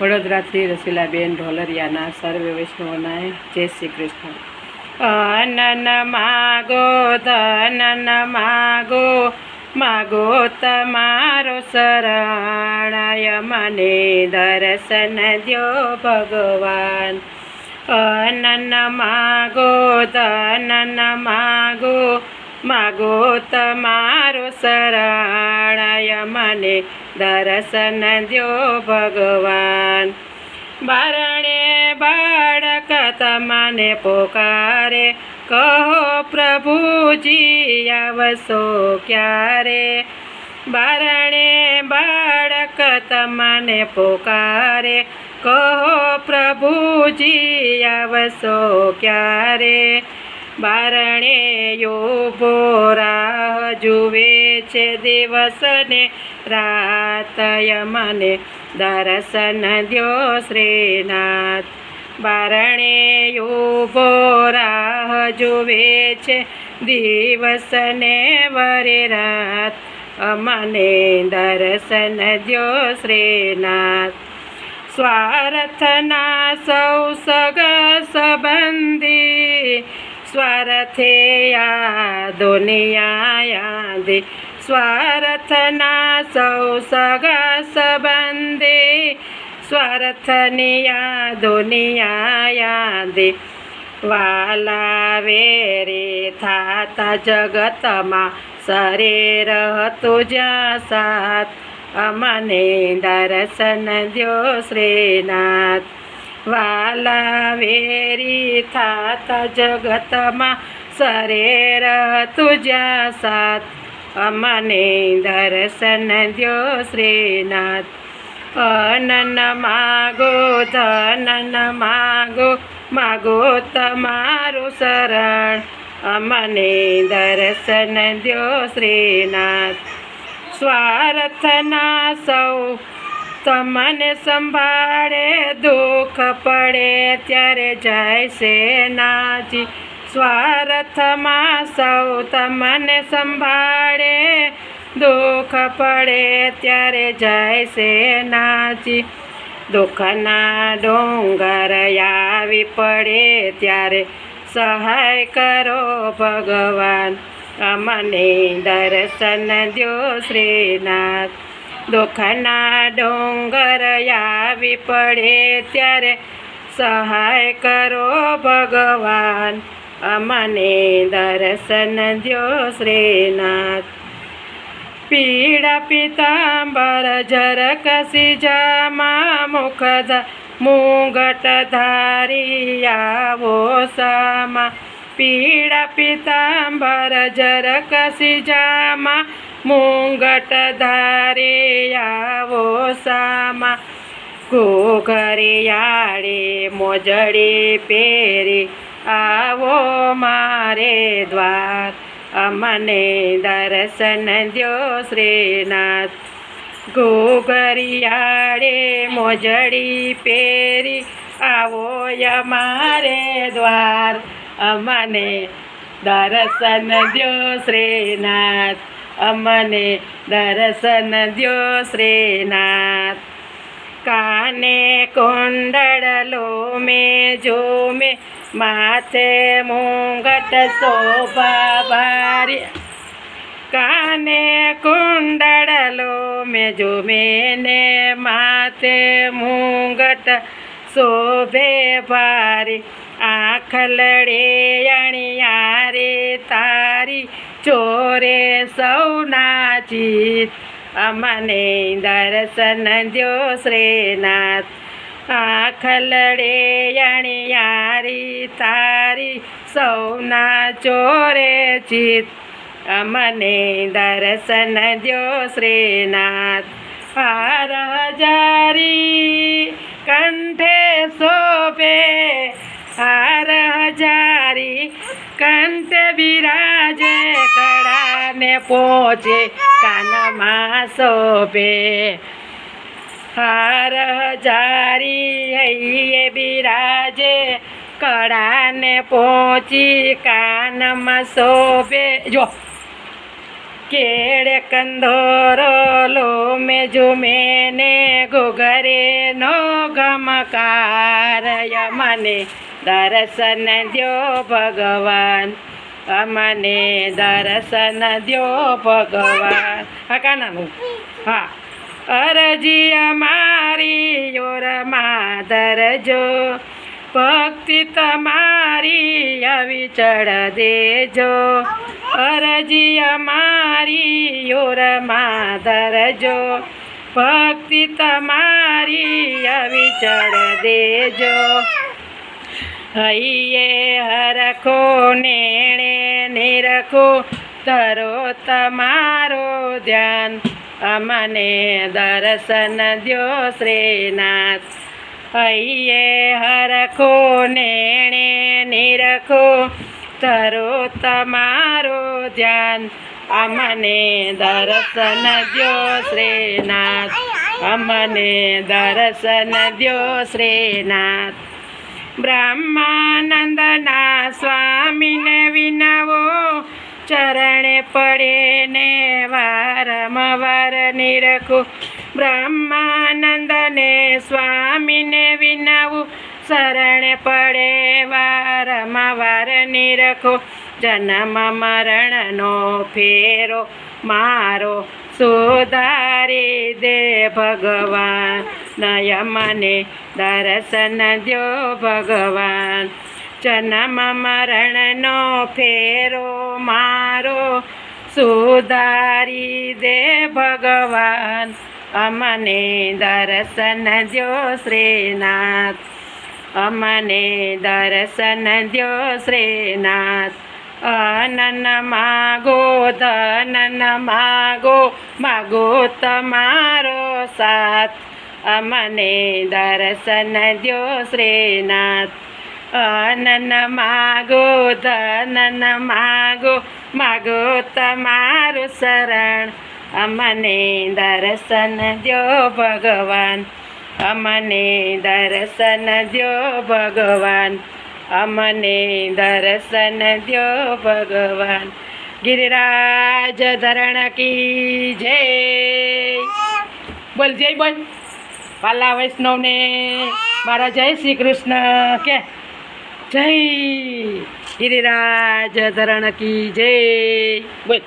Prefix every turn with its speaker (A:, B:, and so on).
A: વડોદરાથી રસીલાબેન ઢોલરિયાના સર્વ વૈષ્ણવોના જય શ્રી કૃષ્ણ. અનન માગો ધનન માગો માગો તમારો શરણાય મને દર્શન દ્યો ભગવાન. અનન માગો ધનન માગો માગો તમારો શરણાય મને દર્શન દ્યો ભગવાન. બારણે બાળક તમને પોકારે. કહો પ્રભુજી, આવશો ક્યારે? બારણે બાળક તમને પોકારે. કહો પ્રભુજી, આવશો ક્યારે? બારણે યોભો રાહ જુએ છે દિવસ ને રાતય મને દર્શન દ્યો શ્રીનાથ. બારણે યોભો રાહ જુએ છે દિવસને, વરે રાત અમને દર્શન દ્યો શ્રીનાથ. સ્વાર્થના સૌ સગ સંબંધી સ્વાર્થે આ દુનિયા યાદે સ્વાર્થના સૌ સગા સંબંધે સ્વાર્થની આ દુનિયા યાદે વાલા વેરે થાતા જગતમાં શરીર હતું જ્યાં સાથ અમને દર્શન દ્યો શ્રીનાથ. વાલા વેરી થાતા જગતમાં સરેર તુજા સાથ અમને દર્શન દ્યો શ્રીનાથ. અનન માગો, ધનન માગો માગો તમારું શરણ. અમને દર્શન દ્યો શ્રીનાથ. સ્વાર્થના સૌ તમને સંભાળે દુઃખ પડે ત્યારે જાય છે નાજી સ્વાર્થમાં સૌ તમને સંભાળે દુઃખ પડે ત્યારે જાય છે નાજી દુઃખના ડોંગર આવી પડે ત્યારે સહાય કરો ભગવાન. અમને દર્શન દ્યો શ્રીનાથ. દુઃખના ડોંગર આવી પડે ત્યારે સહાય કરો ભગવાન અમને દર્શન દ્યો શ્રીનાથ પીડા પિતાંબર જરક સિજામાં મુખદ મુંગટ ધારી આવો સામા પીડા પિતાંબર જરક સિજામાં મુંગટ ધારે આવો સામા ઘોઘરિયાળે મોજડી પેરી આવો મારે દ્વાર, અમને દર્શન દ્યો શ્રીનાથ. ઘોઘરિયાળે મોજડી પેરી આવો અમારે દ્વાર, અમને દર્શન દ્યો શ્રીનાથ. અમને દર્શન દ્યો શ્રીનાથ. કાને કુંડળલો મે જો મેં માથે મુંગટ શોભા ભારી. કાને કુંડળલો મે જો મેને માથે મુંગટ શોભે ભારી. આખલડે અણિયારે તારી ચોરે સૌના ચિત અમને દર્શન દ્યો શ્રીનાથ આખલડે અણિયારી તારી સૌના ચોરે ચિત અમને દર્શન દ્યો શ્રીનાથ હાર હજારી કંઠે શોભે બિરાજે કડાને પોચે કાનમાં સોપે હાર હજારી હૈયે બિરાજે કડાને પોચી કાનમાં સોપે જો. કેળે કંધોરો લો મે ઝુમેને ઘુઘરે નો ગમકાર. મને દર્શન દ્યો ભગવાન. અમને દર્શન દ્યો ભગવાન. હા કાનાનું હા. અરજી અમારી, યોર ધરજો ભક્તિ તમારી અવિચળ દેજો. અરજી અમારી યોરમાં ધરજો ભક્તિ તમારી ચડ દેજો. હૈયે હરખો નેણે નિરખો ધરો તમારો ધ્યાન. અમને દર્શન દ્યો શ્રીનાથ. હૈયે હરખો નેણે નિરખો ધરો તમારો ધ્યાન. અમને દર્શન દ્યો શ્રીનાથ. અમને દર્શન દ્યો શ્રીનાથ. બ્રહ્માનંદના સ્વામીને વિનવો, ચરણે પડે ને વારંવાર નિરખું. બ્રહ્માનંદને સ્વામીને વિનવું, શરણે પડે વારંવાર નિરખો. જન્મ મરણનો ફેરો મારો, સુધારી દે ભગવાન. નય મને દર્શન દ્યો ભગવાન જન્મ મરણનો ફેરો મારો સુધારી દે ભગવાન અમને દર્શન દ્યો શ્રીનાથ અમને દર્શન દ્યો શ્રીનાથ અનન માગો ધનન માગો માગો તમારો સાથ અમને દર્શન દ્યો શ્રીનાથ અનન માગો ધનન માગો માગો તમારું શરણ અમને દર્શન દ્યો ભગવાન અમને દર્શન દ્યો ભગવાન અમને દર્શન દ્યો ભગવાન ગિરિરાજ ધરણ કી જય બોલ જય બોલ પાલા વૈષ્ણવને. મારા જય શ્રી કૃષ્ણ. કે જય ગિરિરાજ ધરણ કી જય. બોલ.